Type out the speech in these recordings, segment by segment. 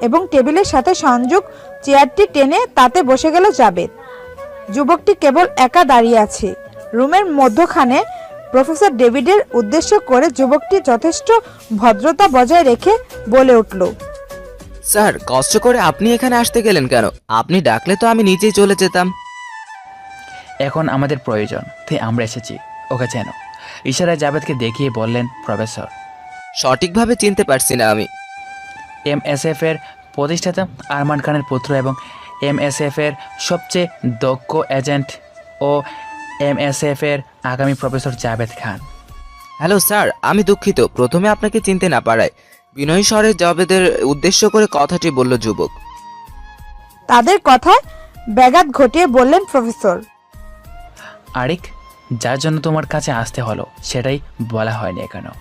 এবং টেবিলের সাথে সংযোগ চেয়ারটি টেনে তাতে বসে গেল জাবেদ। যুবকটি কেবল একা দাঁড়িয়ে আছে। রুমের মধ্যখানে প্রফেসর ডেভিডের উদ্দেশ্য করে যুবকটি যথেষ্ট ভদ্রতা বজায় রেখে বলে উঠল স্যার কষ্ট করে আপনি এখানে আসতে গেলেন কেন? আপনি ডাকলে তো আমি নিজেই চলে যেতাম। এখন আমাদের প্রয়োজন। তাই আমরা এসেছি। ওকে চেন। ইশারায় জাবেদকে দেখিয়ে বললেন প্রফেসর সঠিকভাবে চিনতে পারছি না আমি। এমএসএফ এর প্রতিষ্ঠাতা আরমান খানের পুত্র এবং এমএসএফ এর সবচেয়ে দক্ষ এজেন্ট ও এমএসএফ এর আগামী professor Javed Khan. Hello sir আমি দুঃখিত। প্রথমে আপনাকে চিনতে না পারায় বিনয় স্বরে জবেদের উদ্দেশ্য করে কথাটি বলল যুবক। তাদের কথায় ব্যাঘাত ঘটিয়ে বললেন প্রফেসর। আরিক যার জন্য তোমার কাছে আসতে হলো সেটাই বলা হয়নি এখনও।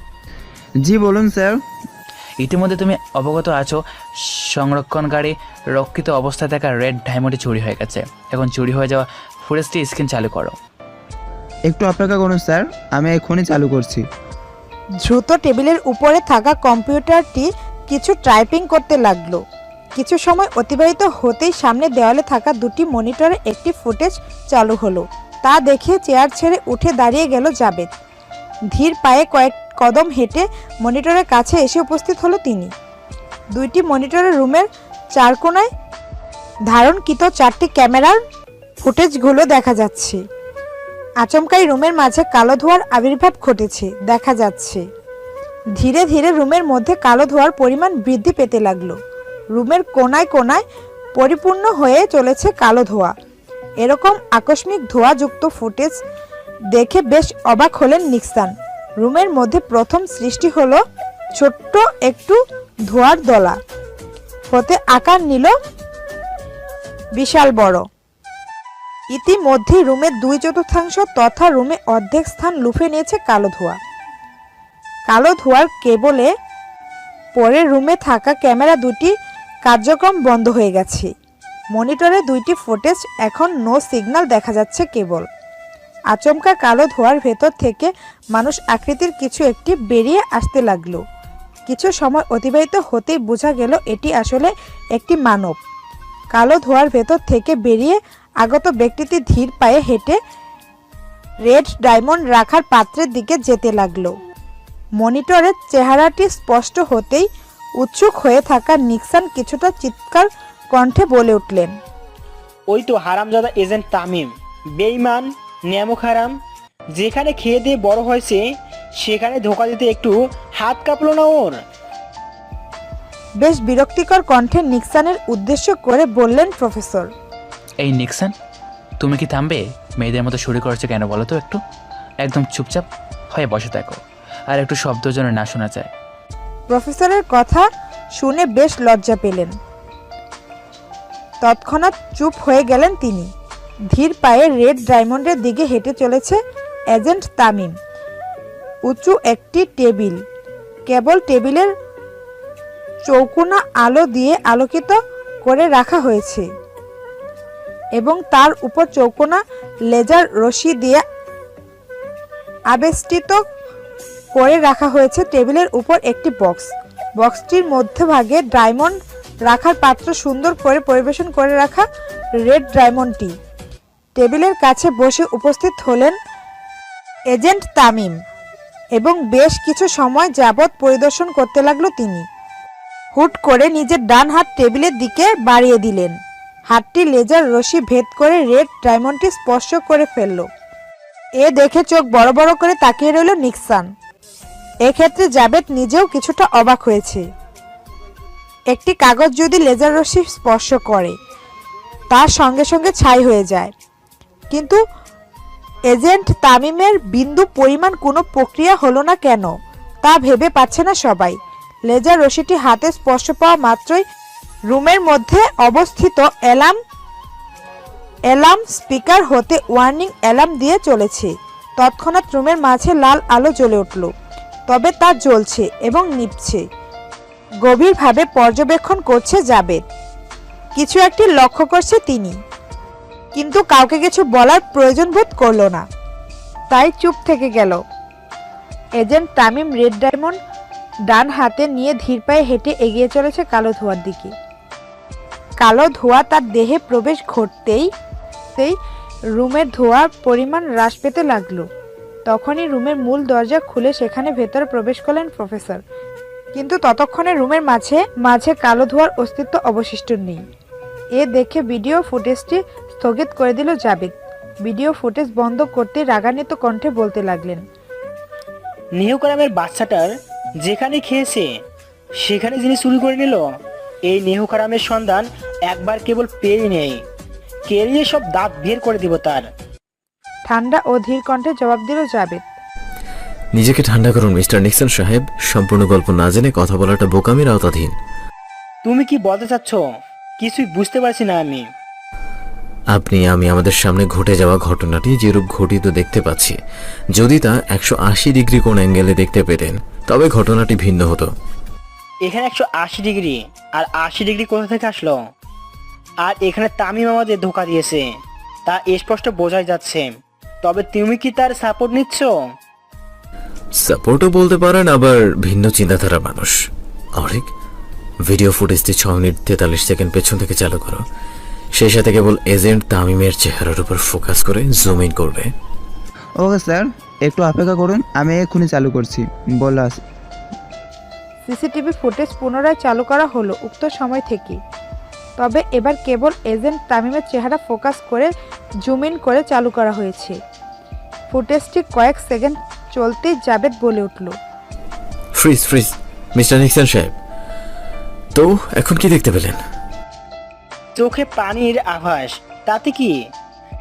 জি বলুন স্যার। ইতিমধ্যে তুমি অবগত আছো সংরক্ষণকারী রক্ষিত অবস্থায় থাকা রেড ডায়মন্ডে চুরি হয়ে গেছে। এখন চুরি হয়ে যাওয়া ফুরেস্টটি স্ক্রিন চালু করো। একটু অপেক্ষা করুন স্যার। আমি এক্ষুনি চালু করছি। দ্রুত টেবিলের উপরে থাকা কম্পিউটারটি কিছু টাইপিং করতে লাগল। কিছু সময় অতিবাহিত হতেই সামনে দেওয়ালে থাকা দুটি মনিটরে একটি ফুটেজ চালু হলো। তা দেখে চেয়ার ছেড়ে উঠে দাঁড়িয়ে গেল জাবেদ। ধীর পায়ে কয়েক কদম হেঁটে মনিটরের কাছে এসে উপস্থিত হলো তিনি। দুইটি মনিটরের রুমের চার কোনায় ধারণকৃত চারটি ক্যামেরার ফুটেজগুলো দেখা যাচ্ছে। আচমকাই রুমের মাঝে কালো ধোঁয়ার আবির্ভাব ঘটেছে, দেখা যাচ্ছে। ধীরে ধীরে রুমের মধ্যে কালো ধোঁয়ার পরিমাণ বৃদ্ধি পেতে লাগল। রুমের কোনায় কোনায় পরিপূর্ণ হয়ে চলেছে কালো ধোঁয়া। এরকম আকস্মিক ধোঁয়াযুক্ত ফুটেজ দেখে বেশ অবাক হলেন নিক্সান। রুমের মধ্যে প্রথম সৃষ্টি হলো ছোট্ট একটু ধোঁয়ার দলা। হতে আকার নিল বিশাল বড়। ইতিমধ্যে রুমের দুই চতুর্থাংশ তথা রুমে অর্ধেক স্থান লুফে নিয়েছে কালো ধোঁয়া। কালো ধোঁয়ার কেবলে পরে রুমে থাকা ক্যামেরা দুটি কার্যক্রম বন্ধ হয়ে গেছে। মনিটরে দুইটি ফুটেজ, এখন নো সিগন্যাল দেখা যাচ্ছে কেবল। আচমকা কালো ধোঁয়ার ভেতর থেকে মানুষ আকৃতির কিছু একটি বেরিয়ে আসতে লাগল। কিছু সময় অতিবাহিত হতেই বোঝা গেল এটি আসলে একটি মানব। কালো ধোঁয়ার ভেতর থেকে বেরিয়ে আগত ব্যক্তিটি ধীর পায়ে হেঁটে রেড ডায়মন্ড রাখার পাত্রের দিকে যেতে লাগল। মনিটরের চেহারাটি স্পষ্ট হতেই উৎসুক হয়ে থাকা নিক্সান কিছুটা চিৎকার কণ্ঠে বলে উঠলেন, ওই তো হারামজাদা এজেন্ট তামিম। বেইমান নিয়ামক হারাম যেখানে খেয়ে দিয়ে বড় হয়েছে সেখানে ধোকা দিতে একটু হাত কাঁপলো না ওর। বেশ বিরক্তিকর কণ্ঠে নিক্সানের উদ্দেশ্য করে বললেন প্রফেসর। এই নিক্সন তুমি কি থামবে? মেয়েদের মতো শুরু করেছ কেন বলো তো একটু? একদম চুপচাপ হয়ে বসে থাকো আর একটু শব্দ যেন না শোনা যায়। প্রফেসরের কথা শুনে বেশ লজ্জা পেলেন। তৎক্ষণাৎ চুপ হয়ে গেলেন তিনি। ধীর পায়ে রেড ডায়মন্ডের দিকে হেঁটে চলেছে এজেন্ট তামিম। উঁচু একটি টেবিল। কেবল টেবিলের চৌকুনা আলো দিয়ে আলোকিত করে রাখা হয়েছে এবং তার উপর চৌকোনা লেজার রশি দিয়ে আবেষ্টিত করে রাখা হয়েছে। টেবিলের উপর একটি বক্স। বক্সটির মধ্যভাগে ডায়মন্ড রাখার পাত্র সুন্দর করে পরিবেশন করে রাখা রেড ডায়মন্ডটি। টেবিলের কাছে বসে উপস্থিত হলেন এজেন্ট তামিম এবং বেশ কিছু সময় যাবৎ পরিদর্শন করতে লাগল তিনি। হুট করে নিজের ডান হাত টেবিলের দিকে বাড়িয়ে দিলেন। হাতটি লেজার রশি ভেদ করে রেড ডায়মন্ডটি স্পর্শ করে ফেলল। এ দেখে চোখ বড় বড় করে তাকিয়ে রইল নিক্সান। এক্ষেত্রে জাবেদ নিজেও কিছুটা অবাক হয়েছে। একটি কাগজ যদি লেজার রশ্মি স্পর্শ করে, তার সঙ্গে সঙ্গে ছাই হয়ে যায়। কিন্তু এজেন্ট তামিমের বিন্দু পরিমাণ কোনো প্রক্রিয়া হলো না কেন, তা ভেবে পাচ্ছে না সবাই। লেজার রশিটি হাতে স্পর্শ পাওয়া মাত্রই রুমের মধ্যে অবস্থিত অ্যালার্ম অ্যালার্ম স্পিকার হতে ওয়ার্নিং অ্যালার্ম দিয়ে চলেছে। তৎক্ষণাৎ রুমের মাঝে লাল আলো জ্বলে উঠল, তবে তা জ্বলছে এবং নিভছে। গভীরভাবে পর্যবেক্ষণ করছে জাবেদ। কিছু একটি লক্ষ্য করছে তিনি। কিন্তু কাউকে কিছু বলার প্রয়োজন বোধ করল না। তাই চুপ থেকে গেল। এজেন্ট তামিম রেড ডায়মন্ড ডান হাতে নিয়ে ধীর পায়ে হেঁটে এগিয়ে চলেছে কালো ধোঁয়ার দিকে। কালো ধোঁয়া তার দেহে প্রবেশ ঘটতেই সেই রুমের ধোঁয়ার পরিমাণ হ্রাস পেতে লাগল। তখনই রুমের মূল দরজা খুলে সেখানে ভেতরে প্রবেশ করলেন প্রফেসর। কিন্তু ততক্ষণে রুমের মাঝে মাঝে কালো ধোঁয়ার অস্তিত্ব অবশিষ্ট নেই। এ দেখে ভিডিও ফুটেজটি স্থগিত করে দিল জাবেদ ভিডিও ফুটেজ বন্ধ করতে রাগান্বিত কণ্ঠে বলতে লাগলেন নেহকারামের বাচ্চাটার যেখানে খেয়েছে সেখানে যিনি চুরি করে নিল এই নেহকারামের সন্ধান একবার কেবল পেয়েই নেই। কেরিয়ে সব দাঁত বের করে দিব তার। ঠান্ডা ও ধীর কণ্ঠে জবাব দিল জাবেদ নিজেকে ঠান্ডা করুন মিস্টার নিক্সন সাহেব। সম্পূর্ণ গল্প না জেনে কথা বলাটা বোকামির আওতাধীন। তুমি কি বলতে চাচ্ছ? কিছুই বুঝতে পারছি না আমি। আপনি আমি আমাদের সামনে ঘটে যাওয়া ঘটনাটি যেরূপ ঘটিত দেখতে পাচ্ছি। যদি তা একশো আশি ডিগ্রি কোন অ্যাঙ্গেলে দেখতে পেতেন তবে ঘটনাটি ভিন্ন হতো। এখানে একশো আশি ডিগ্রি আর আশি ডিগ্রি কোথা থেকে আসলো? আর এখানে তামিম আমাদের ধোকা দিয়েছে তা স্পষ্ট বোঝাই যাচ্ছে। তবে তুমি কি তার সাপোর্ট নিচ্ছ? সাপোর্টও বলতে পারেন আবার ভিন্ন চিন্তাধারা মানুষ। অরিক ভিডিও ফুটেজটি ছ মিনিট তেতাল্লিশ সেকেন্ড পেছন থেকে চালু করো। সেই সাথে কেবল এজেন্ট তামিমের চেহারার উপর ফোকাস করে জুম ইন করবে। ওকে স্যার একটু অপেক্ষা করুন আমি এক্ষুনি চালু করছি। বলে আসি সিসিটিভি ফুটেজ পুনরায় চালু করা হলো উক্ত সময় থেকে। তবে এবার কেবল এজেন্ট তামিমের চেহারা ফোকাস করে জুম ইন করে চালু করা হয়েছে। ফুটেজটি কয়েক সেকেন্ড চলতেই জাবেদ বলে উঠল। ফ্রিজ ফ্রিজ মিস্টার নিক্সন সাহেব তো এখন কি দেখতে পেলেন? চোখে পানির আভাস। তাতে কি?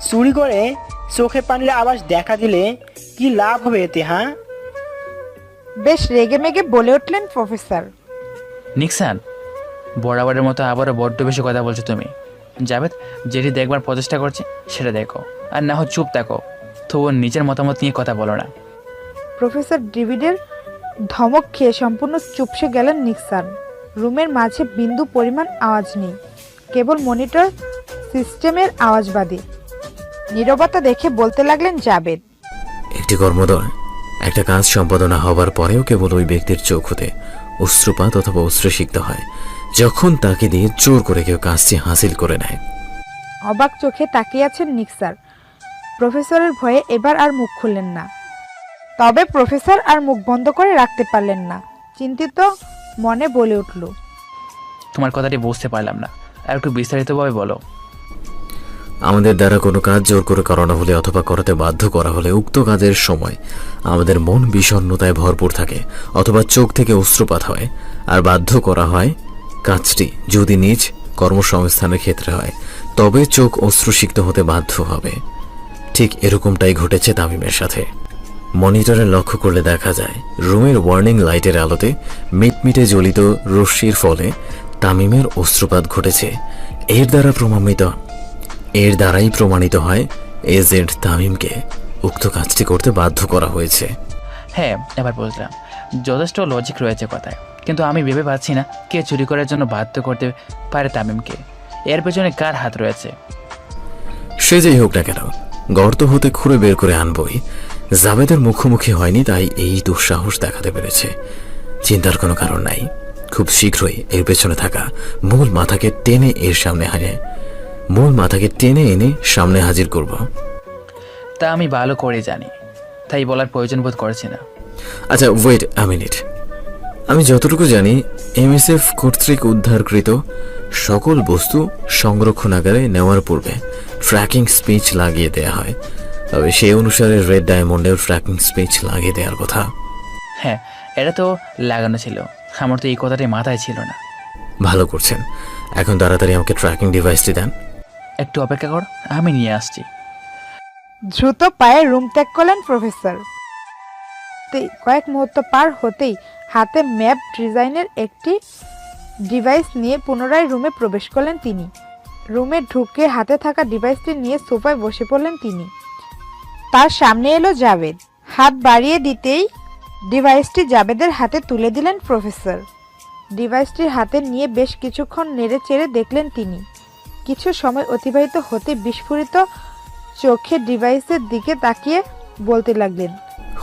চুরি করে চোখে পানির আভাস দেখা দিলে কি লাভ হবে এতে হ্যাঁ? বেশ রেগে মেগে বলে উঠলেন প্রফেসর। নিক্সান বরাবরের মতো আবারও বড্ড বেশি কথা বলছো তুমি। জাভেদ যেটি দেখবার প্রচেষ্টা করছে সেটা দেখো। আর না হয় চুপ থাকো। তবুও নিজের মতামত নিয়ে কথা বলো না। প্রফেসর ডিভিডের ধমক খেয়ে সম্পূর্ণ চুপসে গেলেন নিক্সান। রুমের মাঝে বিন্দু পরিমাণ আওয়াজ নেই। কেবল মনিটর সিস্টেমের আওয়াজ বাদে। নীরবতা দেখে বলতে লাগলেন জাবেদ। একটি কর্মদল একটা কাজ সম্পাদনা হবার পরেও কেবল ওই ব্যক্তির চোখ হতে অশ্রুপাত অথবা অশ্রুসিক্ত হয় যখন তাকে দিয়ে জোর করে কেউ কাজটি হাসিল করে নেয়। অবাক চোখে তাকিয়ে আছেন নিক্সার। প্রফেসরের ভয়ে এবার আর মুখ খুললেন না। তবে প্রফেসর আর মুখ বন্ধ করে রাখতে পারলেন না। চিন্তিত মনে বলে উঠল তোমার কথাটি বুঝতে পারলাম না। আর একটু বিস্তারিতভাবে বলো। আমাদের দ্বারা কোনো কাজ জোর করে করানো হলে অথবা করাতে বাধ্য করা হলে উক্ত কাজের সময় আমাদের মন বিষণ্ণতায় ভরপুর থাকে অথবা চোখ থেকে অশ্রুপাত হয়। আর বাধ্য করা হয় কাজটি যদি নিজ কর্মসংস্থানের ক্ষেত্রে হয়, তবে চোখ অশ্রুসিক্ত হতে বাধ্য হবে। ঠিক এরকমটাই ঘটেছে তামিমের সাথে। মনিটরে লক্ষ্য করলে দেখা যায়, রুমের ওয়ার্নিং লাইটের আলোতে মিটমিটে জ্বলিত রশ্মির ফলে তামিমের অশ্রুপাত ঘটেছে। এর দ্বারা প্রমাণিত এর দ্বারাই প্রমাণিত হয় এজেন্ট তামিমকে উক্ত কাজটি করতে বাধ্য করা হয়েছে। হ্যাঁ এবার বুঝলাম। যথেষ্ট লজিক রয়েছে কথায়। কিন্তু আমি ভেবে পাচ্ছি না কে চুরি করার জন্য বাধ্য করতে পারে তামিমকে। এর পেছনে কার হাত রয়েছে? সে যেই হোক না কেন গর্ত হতে খুঁড়ে বের করে আনবই। জাবেদের মুখোমুখি হয়নি তাই এই দুঃসাহস দেখাতে পেরেছে। চিন্তার কোনো কারণ নাই। খুব শীঘ্রই এর পেছনে থাকা মূল মাথাকে টেনে এর সামনে হানে। মূল মাথাকে টেনে এনে সামনে হাজির করব। তা আমি ভালো করে জানি। তাই বলার প্রয়োজন বোধ করছি না। আচ্ছা ওয়েট আ মিনিট আমি যতটুকু জানি এমএসএফ কর্তৃক উদ্ধারকৃত সকল বস্তু সংরক্ষণাগারে নেওয়ার পূর্বে ট্র্যাকিং স্পিচ লাগিয়ে দেওয়া হয়। তবে সেই অনুসারে রেড ডায়মন্ডের ট্র্যাকিং স্পিচ লাগিয়ে দেওয়ার কথা। হ্যাঁ এটা তো লাগানো ছিল। আমার তো এই কথাটাই মাথায় ছিল না। ভালো করছেন। এখন তাড়াতাড়ি আমাকে ট্র্যাকিং ডিভাইসটি দেন। একটু অপেক্ষা কর আমি নিয়ে আসছি। দ্রুত পায়ে রুম ত্যাগ করলেন প্রফেসর। কয়েক মুহূর্ত পার হতেই হাতে ম্যাপ ডিজাইনের একটি ডিভাইস নিয়ে পুনরায় রুমে প্রবেশ করলেন তিনি। রুমে ঢুকে হাতে থাকা ডিভাইসটি নিয়ে সোফায় বসে পড়লেন তিনি। তার সামনে এলো জাভেদ। হাত বাড়িয়ে দিতেই ডিভাইসটি জাবেদের হাতে তুলে দিলেন প্রফেসর। ডিভাইসটি হাতে নিয়ে বেশ কিছুক্ষণ নেড়ে চেড়ে দেখলেন তিনি। কিছু সময় অতিবাহিত হতে বিস্ফোরিত চোখে ডিভাইসের দিকে তাকিয়ে বলতে লাগলেন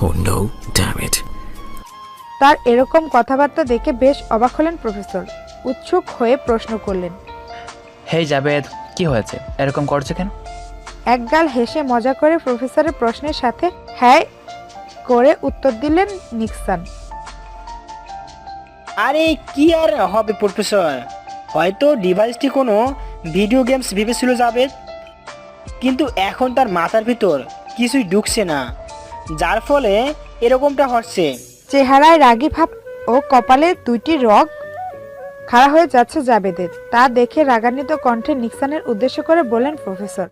ও নো ড্যাম ইট তার এরকম কথাবার্তা দেখে বেশ অবাক হলেন প্রফেসর। উৎসুক হয়ে প্রশ্ন করলেন হেই জাবেদ কি হয়েছে? এরকম করছে কেন? একগাল হেসে মজা করে প্রফেসরের প্রশ্নের সাথে হ্যাঁ করে উত্তর দিলেন নিক্সান। আরে কি আর হবে প্রফেসর? হয়তো ডিভাইসটি কোনো ভিডিও গেমস ভেবেছিল যাবে কিন্তু এখন তার মাথার ভিতর কিছুই ঢুকছে না। যার ফলে এরকমটা হচ্ছে। চেহারায় রাগী ভাব ও কপালে দুইটি রগ খাড়া হয়ে যাচ্ছে জাবেদের। তা দেখে রাগান্বিত কণ্ঠে নিক্সানের উদ্দেশ্য করে বলেন প্রফেসর